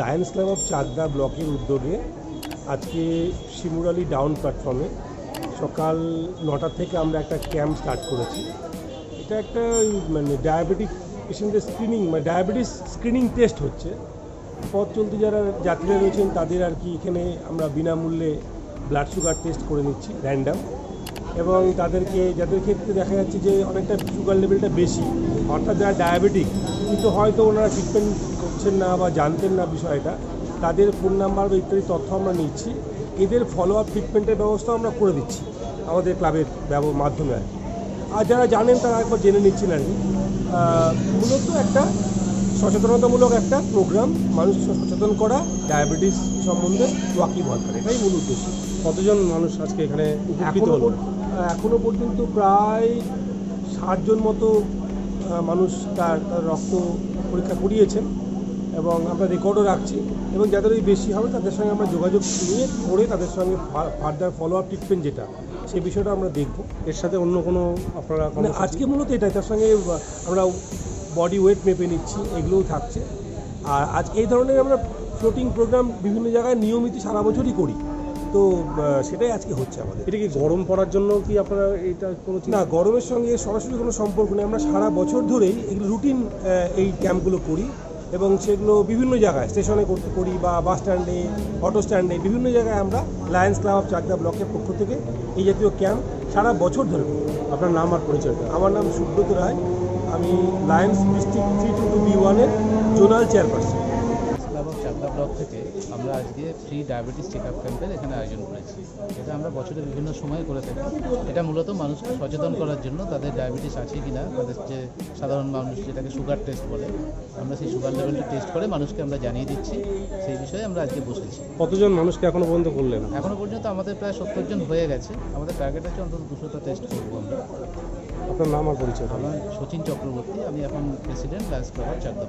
Lions club of Chakdah ব্লকের উদ্যোগে আজকে শিমুরালি ডাউন প্ল্যাটফর্মে সকাল নটা থেকে আমরা একটা ক্যাম্প স্টার্ট করেছি। এটা একটা মানে ডায়াবেটিক পেশেন্টের স্ক্রিনিং মানে ডায়াবেটিস স্ক্রিনিং টেস্ট হচ্ছে। পথ চলতি যারা যাত্রীরা রয়েছেন, তাদের আর কি এখানে আমরা বিনামূল্যে ব্লাড সুগার টেস্ট করে নিচ্ছি র্যান্ডাম এবং তাদেরকে, যাদের ক্ষেত্রে দেখা যাচ্ছে যে অনেকটা সুগার লেভেলটা বেশি, অর্থাৎ যারা ডায়াবেটিক কিন্তু হয়তো ওনারা ট্রিটমেন্ট করছেন না বা জানতেন না বিষয়টা। তাদের ফোন নাম্বার বা ইত্যাদি তথ্য আমরা নিচ্ছি। এদের ফলো আপ ট্রিটমেন্টের ব্যবস্থাও আমরা করে দিচ্ছি আমাদের ক্লাবের মাধ্যমে আর কি। আর যারা জানেন তারা একবার জেনে নিচ্ছেন আর কি। মূলত একটা সচেতনতামূলক একটা প্রোগ্রাম মানুষকে সচেতন করা ডায়াবেটিস সম্বন্ধে ওয়াকিবহাল করা এটাই মূল উদ্দেশ্য। কতজন মানুষ আজকে এখানে উপকৃত হলো? পর- এখনও পর্যন্ত প্রায় ষাটজন মতো মানুষ তার তার রক্ত পরীক্ষা করিয়েছেন এবং আমরা রেকর্ডও রাখছি এবং যাদের ওই বেশি হবে তাদের সঙ্গে আমরা যোগাযোগ নিয়ে করে তাদের সঙ্গে ফার্দার ফলো আপ ট্রিটমেন্ট যেটা সেই বিষয়টা আমরা দেখব। এর সাথে অন্য কোনো আপনারা মানে আজকে মূলত এটাই তার সঙ্গে আমরা বডি ওয়েট মেপে নিচ্ছি এগুলোও থাকছে। আর আজ এই ধরনের আমরা ফ্লোটিং প্রোগ্রাম বিভিন্ন জায়গায় নিয়মিত সারা বছরই করি। তো সেটাই আজকে হচ্ছে আমাদের। এটা কি গরম পড়ার জন্য কি আপনারা এটা কোনো না গরমের সঙ্গে সরাসরি কোনো সম্পর্ক নেই। আমরা সারা বছর ধরেই এগুলো রুটিন এই ক্যাম্পগুলো করি এবং সেগুলো বিভিন্ন জায়গায় স্টেশনে করতে করি বা বাস স্ট্যান্ডে অটো স্ট্যান্ডে বিভিন্ন জায়গায় আমরা লায়ন্স ক্লাব অফ চাকদা ব্লকের পক্ষ থেকে এই জাতীয় ক্যাম্প সারা বছর ধরে আপনার নাম আর পরিচয়টা আমার নাম সুব্রত রায়। আমি lions district three two two B ওয়ানের zonal chairperson club of Chakdah block থেকে আমরা আজকে ফ্রি ডায়াবেটিস চেক আপ ক্যাম্পের এখানে আয়োজন করেছি। এটা আমরা বছরের বিভিন্ন সময় করে থাকি। এটা মূলত মানুষকে সচেতন করার জন্য তাদের ডায়াবেটিস আছে কি না তাদের যে সাধারণ মানুষ যেটাকে সুগার টেস্ট বলে আমরা সেই সুগার লেভেলটা টেস্ট করে মানুষকে আমরা জানিয়ে দিচ্ছি। সেই বিষয়ে আমরা আজকে বসেছি। কতজন মানুষকে এখনও পর্যন্ত করলেন? এখনও পর্যন্ত আমাদের প্রায় সত্তর জন হয়ে গেছে। আমাদের টার্গেট আছে অন্তত দুশোটা টেস্ট করব আমরা। আপনার নাম আর পরিচয়টা আমার সচিন চক্রবর্তী। আমি এখন প্রেসিডেন্ট ক্লাব অফ চাকদা।